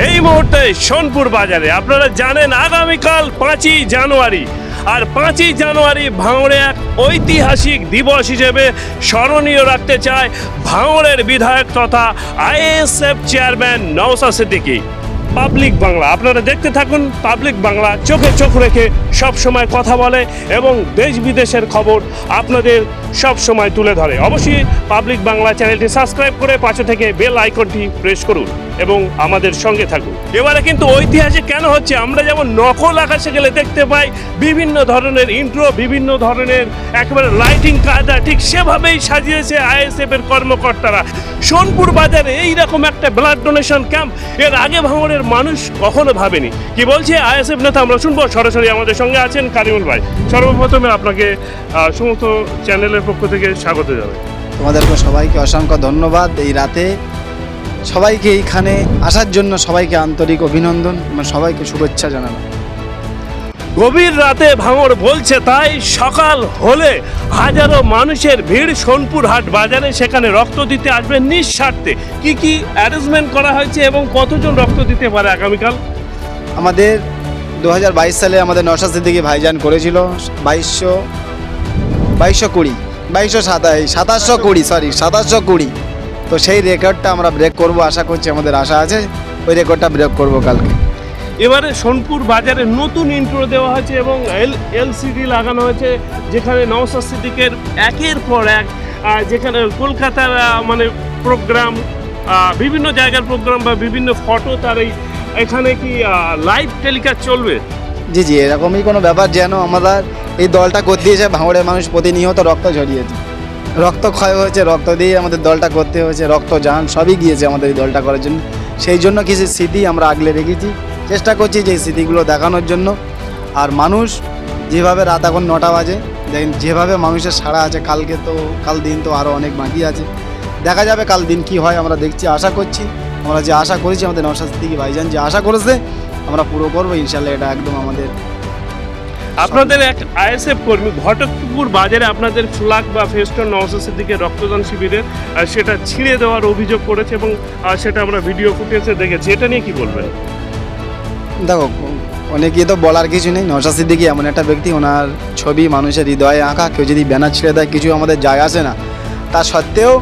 এই মুহূর্তে সোনপুর বাজারে। আপনারা জানেন আগামীকাল পাঁচই জানুয়ারি। আর পাঁচই জানুয়ারি ভাঙড়ে এক ঐতিহাসিক দিবস হিসেবে স্মরণীয় রাখতে চায় ভাঙড়ের বিধায়ক তথা ISF chairman Naushad Siddiqui. Public Bangla, আপনারা দেখতে থাকুন পাবলিক বাংলা, চোখে চোখ রেখে সব সময় কথা বলে এবং দেশ বিদেশের খবর আপনাদের সব সময় তুলে ধরে। অবশ্যই পাবলিক বাংলা চ্যানেলটি সাবস্ক্রাইব করে পাশে থেকে বেল আইকনটি প্রেস করুন। এবং আমাদের সঙ্গে থাকুন। এবারে কিন্তু ঐতিহাসিক কেন হচ্ছে? আমরা যেমন নকল আকাশে গেলে দেখতে পাই বিভিন্ন ধরনের ইন্ট্রো বিভিন্ন ধরনের একেবারে লাইটিং কায়দা ঠিক সেভাবেই সাজিয়েছে আইএসএফ এর কর্মকর্তারা। সোনপুর বাজারে এইরকম একটা ব্লাড ডোনেশন ক্যাম্প এর আগে ভাঙড়ের মানুষ কখনো ভাবেনি। কি বলছে আইএসএফ নেতা? আমরা শুনব। সরাসরি আমাদের সঙ্গে আছেন কারিমুল ভাই। সর্বপ্রথমে আপনাকে সমস্ত চ্যানেলের পক্ষ থেকে স্বাগত জানাই। তোমাদেরকে সবাইকে অসংখ্য ধন্যবাদ। এই রাতে সবাইকে এইখানে আসার জন্য সবাইকে আন্তরিক অভিনন্দন এবং সবাইকে শুভেচ্ছা জানানো। গভীর রাতে ভাঙড় বলছে তাই সকাল হলে হাজারো মানুষের ভিড় সোনপুর হাট বাজারে সেখানে রক্ত দিতে আসবে নিঃস্বার্থে। কি কি অ্যারেঞ্জমেন্ট করা হয়েছে এবং কতজন রক্ত দিতে পারে আগামীকাল? আমাদের দু হাজার বাইশ সালে আমাদের নশা সিদ্দিকি ভাইজান করেছিল বাইশশো বাইশশো কুড়ি বাইশশো সাতাশ সাতাশশো কুড়ি সরি সাতাশশো কুড়ি। তো সেই রেকর্ডটা আমরা ব্রেক করব আশা করছি আমাদের আশা আছে ওই রেকর্ডটা ব্রেক করব কালকে। এবারে সোনপুর বাজারে নতুন ইন্ট্রো দেওয়া হয়েছে এবং এল এলসিডি লাগানো হয়েছে যেখানে নওসাদ সিদ্দিকের একের পর এক যেখানে কলকাতার মানে প্রোগ্রাম বিভিন্ন জায়গার প্রোগ্রাম বা বিভিন্ন ফটো তার এই এখানে কি লাইভ টেলিকাস্ট চলবে? জি জি এরকমই কোনো ব্যাপার যেন আমাদের এই দলটা করতে দিয়েছে ভাঙড়ের মানুষ প্রতিনিয়ত রক্ত ঝরিয়েছে। রক্ত ক্ষয় হয়েছে, রক্ত দিয়ে আমাদের দলটা করতে হয়েছে রক্ত যান সবই গিয়েছে আমাদের এই দলটা করার জন্য। সেই জন্য কিছু স্মৃতি আমরা আগলে রেখেছি। চেষ্টা করছি যে স্মৃতিগুলো দেখানোর জন্য। আর মানুষ যেভাবে রাত এখন নটা বাজে দেখেন যেভাবে মানুষের সাড়া আছে, কালকে তো, কাল দিন তো আরও অনেক বাকি আছে। দেখা যাবে কাল দিন কি হয়, আমরা দেখছি, আশা করছি। আমরা যে আশা করেছি আমাদের নশা থেকে ভাইজান যে আশা করেছে, আমরা পুরো করব, ইনশাল্লাহ এটা একদম আমাদের আপনাদের এক আইএসএফ কর্মী ঘটকপুকুর বাজারে আপনাদের ফ্ল্যাগ বা ফেস্টন নওসাসের দিকে রক্তদান শিবিরের সেটা ছিঁড়ে দেওয়ার অভিযোগ করেছে এবং সেটা আমরা ভিডিও ফুটেজে দেখেছি। এটা নিয়ে কি বলবেন? দেখো অনেকে তো বলার কিছু নেই। নশা সিদ্দিকি এমন একটা ব্যক্তি ওনার ছবি মানুষের হৃদয়ে আঁকা কেউ যদি ব্যানার ছেড়ে দেয় কিছু আমাদের যায় আসে না। তা সত্ত্বেও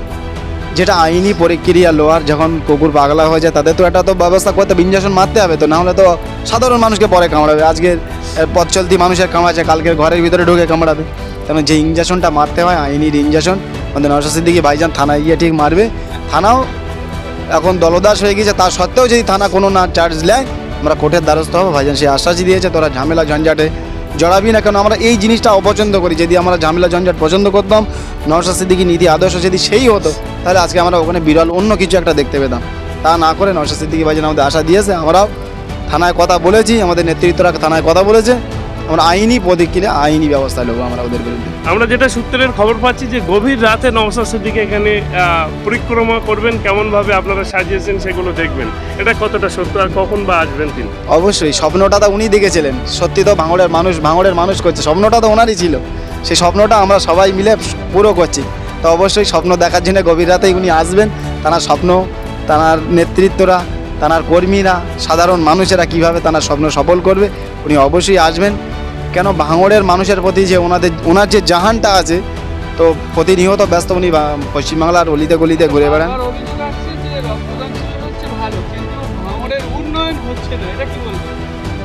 যেটা আইনি প্রক্রিয়া লোয়ার যখন কুকুর পাগলা হয়ে যায় তাদের তো একটা তো ব্যবস্থা করতে হবে, ইঞ্জেকশন মারতে হবে তো না হলে তো সাধারণ মানুষকে পরে কামড়াবে। আজকের পথ চলতি মানুষের কামড়াচ্ছে, কালকের ঘরের ভিতরে ঢুকে কামড়াবে। কারণ যে ইঞ্জেকশনটা মারতে হয় আইনির ইঞ্জেকশন আমাদের নশা সিদ্দিকি ভাইজান থানায় গিয়ে ঠিক মারবে। থানাও এখন দলদাস হয়ে গেছে তা সত্ত্বেও যদি থানা কোনো না চার্জ নেয়, আমরা কোর্টের দ্বারস্থ হব। ভাইজান সে আশ্বাসই দিয়েছে, তোরা ঝামেলা ঝঞ্ঝাটে জড়াবি না, কেন আমরা এই জিনিসটা অপছন্দ করি। যদি আমরা ঝামেলা ঝঞ্ঝাট পছন্দ করতাম, নওশাদ সিদ্দিকি নীতি আদর্শ যদি সেই হতো, তাহলে আজকে আমরা ওখানে বিরল অন্য কিছু একটা দেখতে পেতাম। তা না করে নওশাদ সিদ্দিকি ভাইজান আমাদের আশা দিয়েছে, আমরাও থানায় কথা বলেছি আমাদের নেতৃত্বরা থানায় কথা বলেছে। আমরা আইনি প্রতিক্রিয়া আইনি ব্যবস্থা নেব আমরা ওদের বিরুদ্ধে। আমরা যেটা সূত্রের খবর পাচ্ছি যে গভীর রাতে নওসাদ সিদ্দিকে এখানে পরিক্রমা করবেন কেমনভাবে আপনারা সাজিয়েছেন সেগুলো দেখবেন। এটা কতটা সত্য আর কখন বা আসবেন তিনি? অবশ্যই স্বপ্নটা তো উনি দেখেছিলেন। সত্যি তো ভাঙড়ের মানুষ ভাঙড়ের মানুষ করছে স্বপ্নটা তো ওনারই ছিল। সেই স্বপ্নটা আমরা সবাই মিলে পুরো করছি। তো অবশ্যই স্বপ্ন দেখার জন্য গভীর রাতেই উনি আসবেন। তার স্বপ্ন তার নেতৃত্বরা তার কর্মীরা সাধারণ মানুষেরা কীভাবে তার স্বপ্ন সফল করবে উনি অবশ্যই আসবেন। কেন ভাঙড়ের মানুষের প্রতি যে ওনাদের ওনার যে জাহানটা আছে তো প্রতিনিয়ত ব্যস্ত উনি পশ্চিমবাংলার অলিতে গলিতে ঘুরে বেড়ান।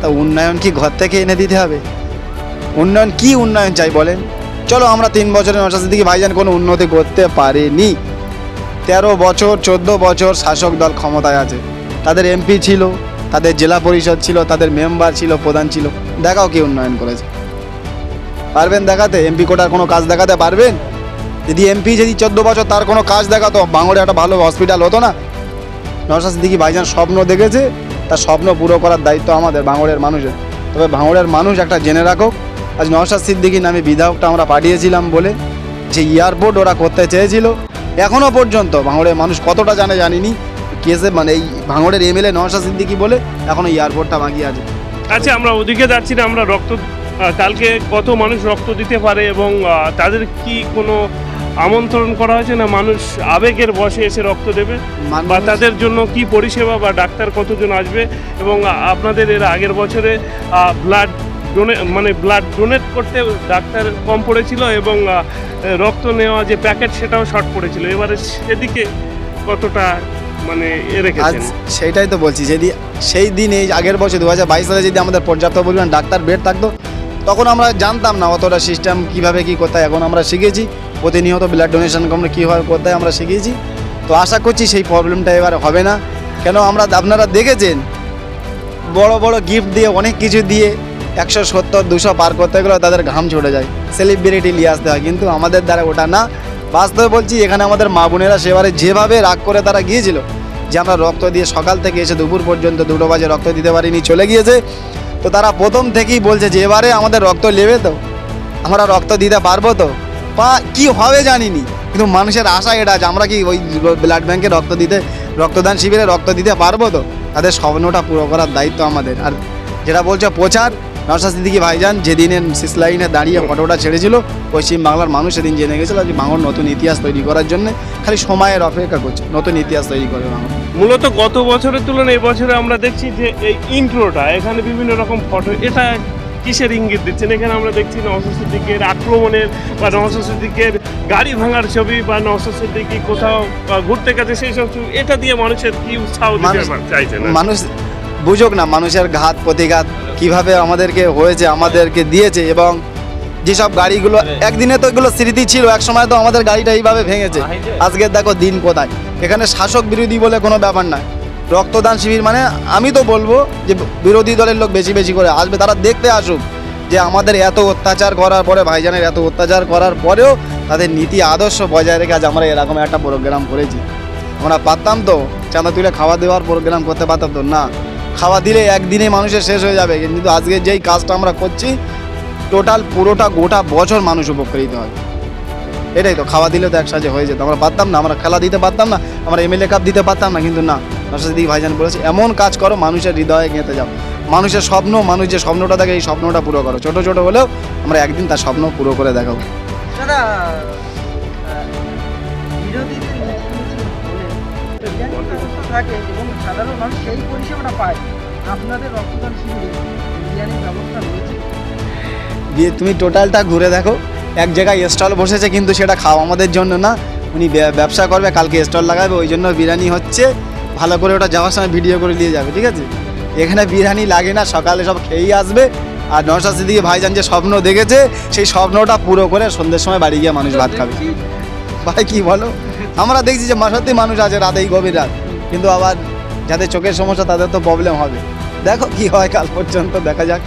তা উন্নয়ন কি ঘর থেকে এনে দিতে হবে? উন্নয়ন কি উন্নয়ন চাই বলেন? চলো আমরা তিন বছরের নশাশি দিকে ভাইজান কোনো উন্নতি করতে পারেনি। তেরো বছর চোদ্দ বছর শাসক দল ক্ষমতায় আছে। তাদের এমপি ছিল, তাদের জেলা পরিষদ ছিল, তাদের মেম্বার ছিল, প্রধান ছিল। দেখাও কি উন্নয়ন করেছে। পারবেন দেখাতে? এমপি কোটার কোনো কাজ দেখাতে পারবেন? যদি এমপি যদি চোদ্দ বছর তার কোনো কাজ দেখাতো বাংলায় একটা ভালো হসপিটাল হতো না? নশা সিদ্দিকি ভাইজান স্বপ্ন দেখেছে, তার স্বপ্ন পুরো করার দায়িত্ব আমাদের ভাঙড়ের মানুষের। তবে ভাঙড়ের মানুষ একটা জেনে রাখো আজ নশা সিদ্দিকি নামে বিধায়কটা আমরা পাঠিয়েছিলাম বলে যে এয়ারপোর্ট ওরা করতে চেয়েছিল এখনও পর্যন্ত ভাঙড়ের মানুষ কতটা জানে জানিনি। কেসে মানে এই ভাঙড়ের এমএলএ নশা সিদ্দিকি বলে এখনও এয়ারপোর্টটা বাকি আছে। আচ্ছা আমরা ওদিকে যাচ্ছি না আমরা রক্ত কালকে কত মানুষ রক্ত দিতে পারে এবং তাদের কি কোনো আমন্ত্রণ করা হয়েছে না মানুষ আবেগের বসে এসে রক্ত দেবে? বা তাদের জন্য কি পরিষেবা বা ডাক্তার কতজন আসবে? এবং আপনাদের এর আগের বছরে ব্লাড ডোনে মানে ব্লাড ডোনেট করতে ডাক্তার কম পড়েছিল এবং রক্ত নেওয়া যে প্যাকেট সেটাও শর্ট পড়েছিল। এবারে সেদিকে কতটা মানে সেইটাই তো বলছি, যদি সেই দিন, এই আগের বছর দু হাজার বাইশ সালে যদি আমাদের পর্যাপ্ত পরিমাণ ডাক্তার বেড থাকতো, তখন আমরা জানতাম না অতটা সিস্টেম কীভাবে কি করতে এখন আমরা শিখেছি, প্রতিনিয়ত ব্লাড ডোনেশন আমরা কীভাবে হয় আমরা শিখেছি। তো আশা করছি সেই প্রবলেমটা এবার হবে না। কেন আমরা, আপনারা দেখেছেন, বড় বড় গিফট দিয়ে অনেক কিছু দিয়ে একশো সত্তর, দুশো পার করতে গেলে তাদের ঘাম ছুটে যায়। সেলিব্রিটি নিয়ে আসতে হয়, কিন্তু আমাদের দ্বারা ওটা না। বাস্তবে বলছি, এখানে আমাদের মা বোনেরা সেবারে যেভাবে রাগ করে তারা গিয়েছিল যে আমরা রক্ত দিয়ে সকাল থেকে এসে দুপুর পর্যন্ত দুটো বাজে রক্ত দিতে পারিনি, চলে গিয়েছে। তো তারা প্রথম থেকেই বলছে যে, এবারে আমাদের রক্ত নেবে তো, আমরা রক্ত দিতে পারব তো। বা কি হবে জানিনি, কিন্তু মানুষের আশা এটা আছে, আমরা কি ওই ব্লাড ব্যাংকে রক্ত দিতে, রক্তদান শিবিরে রক্ত দিতে পারব তো? তাদের স্বপ্নটা পুরো করার দায়িত্ব আমাদের। আর যেটা বলছে প্রচার নরসা সিদ্দিকি ভাইজান যেদিনের শেষ লাইনে দাঁড়িয়ে ফটোটা ছেড়েছিল পশ্চিমবাংলার মানুষ সেদিন জেনে গেছিল যে বাংলার নতুন ইতিহাস তৈরি করার জন্য খালি সময়ের অপেক্ষা করছে নতুন ইতিহাস তৈরি করে বাংলা। মূলত গত বছরের তুলনায় এই বছরে আমরা দেখছি যে এই ইন্ট্রোটা এখানে বিভিন্ন রকম ফটো এটা কিসের ইঙ্গিত দিচ্ছেন? এখানে আমরা দেখছি নওশাদ সিদ্দিকের আক্রমণের বা নওশাদ সিদ্দিকের গাড়ি ভাঙার ছবি বা নওশাদ সিদ্দিকি কোথাও ঘুরতে গেছে সেই সব ছবি এটা দিয়ে মানুষের কি উৎসাহ দিতে চাইছেন মানুষ বুঝুক না, মানুষের ঘাত, প্রতিঘাত কীভাবে আমাদেরকে হয়েছে, আমাদেরকে দিয়েছে এবং যেসব গাড়িগুলো, একদিনে তো এগুলো স্মৃতি ছিল, এক সময় তো আমাদের গাড়িটা এইভাবে ভেঙেছে। আজকে দেখো দিন কোথায়। এখানে শাসক বিরোধী বলে কোনো ব্যাপার না রক্তদান শিবির মানে আমি তো বলব যে বিরোধী দলের লোক বেশি বেশি করে আসবে, তারা দেখতে আসুক যে আমাদের এত অত্যাচার করার পরে, ভাইজানের এত অত্যাচার করার পরেও তাদের নীতি, আদর্শ বজায় রেখে আজ আমরা এরকম একটা প্রোগ্রাম করেছি। আমরা পারতাম তো, চাঁদা তুলে খাওয়া দেওয়ার প্রোগ্রাম করতে পারতাম তো, না। খাওয়া দিলে একদিনে মানুষের শেষ হয়ে যাবে। কিন্তু আজকে যেই কাজটা আমরা করছি, টোটাল পুরোটা গোটা বছর মানুষ উপকৃত হয়। এটাই তো, খাওয়া দিলে তো একসাথে হয়ে যেত। আমরা পারতাম না, আমরা খেলা দিতে পারতাম না, আমরা এমএলএ কাপ দিতে পারতাম না, কিন্তু না নরসাদি ভাইজান বলেছে, এমন কাজ করো, মানুষের হৃদয়ে গেঁথে যাও। মানুষের স্বপ্ন, মানুষ যে স্বপ্নটা থাকে এই স্বপ্নটা পুরো করো। ছোট ছোট হলেও আমরা একদিন তার স্বপ্ন পুরো করে দেখাবো। দাদা থাকে এবং সাধারণ মানুষ সেই পরিষেবাটা পায়। আপনাদের রক্তদান শিবিরে বিরিয়ানির ব্যবস্থা রয়েছে? দিয়ে তুমি টোটালটা ঘুরে দেখো। এক জায়গায় স্টল বসেছে কিন্তু সেটা খাওয়া আমাদের জন্য না। উনি ব্যবসা করবে কালকে স্টল লাগাবে ওই জন্য বিরিয়ানি হচ্ছে। ভালো করে ওটা যাওয়ার সময় ভিডিও করে দিয়ে যাবে ঠিক আছে? এখানে বিরিয়ানি লাগে না সকালে সব খেয়েই আসবে। আর নশা সিদ্দিকি ভাইজান যে স্বপ্ন দেখেছে সেই স্বপ্নটা পুরো করে সন্ধ্যের সময় বাড়ি গিয়ে মানুষ ভাত খাবে। ভাই কি বলো? আমরা দেখছি যে সত্যি মানুষ আছে রাতে এই গভীর রাত। কিন্তু আবার যাদের চোখের সমস্যা, তাদের তো প্রবলেম হবে। দেখো কি হয় কাল পর্যন্ত, দেখা যাক।